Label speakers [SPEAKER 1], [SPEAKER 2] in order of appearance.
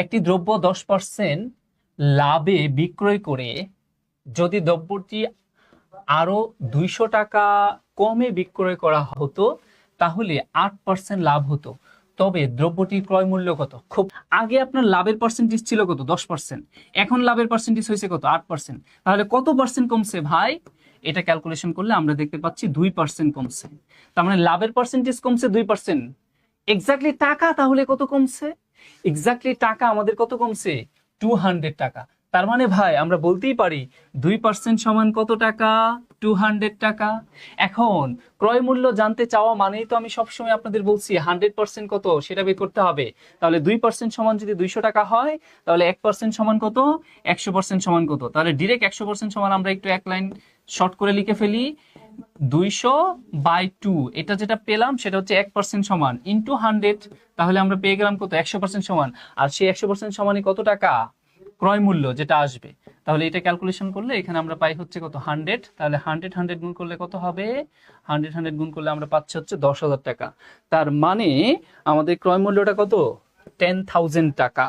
[SPEAKER 1] একটি দ্রব্য দশ পার্সেন্ট লাভে বিক্রয় করে যদি দ্রব্যটি আরও দুইশো টাকা কমে বিক্রয় করা হতো, তাহলে আট পার্সেন্ট লাভ হতো। তবে দ্রব্যটির ক্রয় মূল্য কত? খুব আগে আপনার লাভের পার্সেন্টেজ ছিল কত? দশ পার্সেন্ট এখন লাভের পার্সেন্টেজ হয়েছে কত? আট পার্সেন্ট তাহলে কত পার্সেন্ট কমছে ভাই? এটা ক্যালকুলেশন করলে আমরা দেখতে পাচ্ছি দুই পার্সেন্ট কমছে। তার মানে লাভের পার্সেন্টেজ কমছে দুই পার্সেন্ট এক্স্যাক্টলি টাকা তাহলে কত কমছে? এক্স্যাক্টলি টাকা আমাদের কত কমছে? টু হান্ড্রেড টাকা। তার মানে ভাই, আমরা বলতেই পারি, দুই পার্সেন্ট সমান কত টাকা? টু হান্ড্রেড টাকা। এখন, ক্রয় মূল্য জানতে চাওয়া মানেই তো আমি সবসময় আপনাদের বলছি হান্ড্রেড পার্সেন্ট কত? সেটা বের করতে হবে। তাহলে দুই পার্সেন্ট সমান যদি দুইশো টাকা হয়, তাহলে এক পার্সেন্ট সমান কত? একশো পার্সেন্ট সমান কত? তাহলে ডিরেক্ট একশো পার্সেন্ট সমান আমরা একটু এক লাইন শর্ট করে লিখে ফেলি। দুইশো বাই টু। এটা যেটা পেলাম, সেটা হচ্ছে এক পার্সেন্ট সমান। ইন্টু হান্ড্রেড তাহলে আমরা পেয়ে গেলাম কত? একশো পার্সেন্ট সমান। আর সেই একশো পার্সেন্ট সমানই কত টাকা? ক্রয় যেটা আসবে। তাহলে এটা ক্যালকুলেশন করলে এখানে আমরা পাই হচ্ছে কত? হান্ড্রেড তাহলে হান্ড্রেড হান্ড্রেড গুণ করলে কত হবে? হান্ড্রেড হান্ড্রেড গুণ করলে আমরা পাচ্ছি হচ্ছে দশ হাজার টাকা। তার মানে আমাদের ক্রয় মূল্যটা কত? টেন থাউজেন্ড টাকা।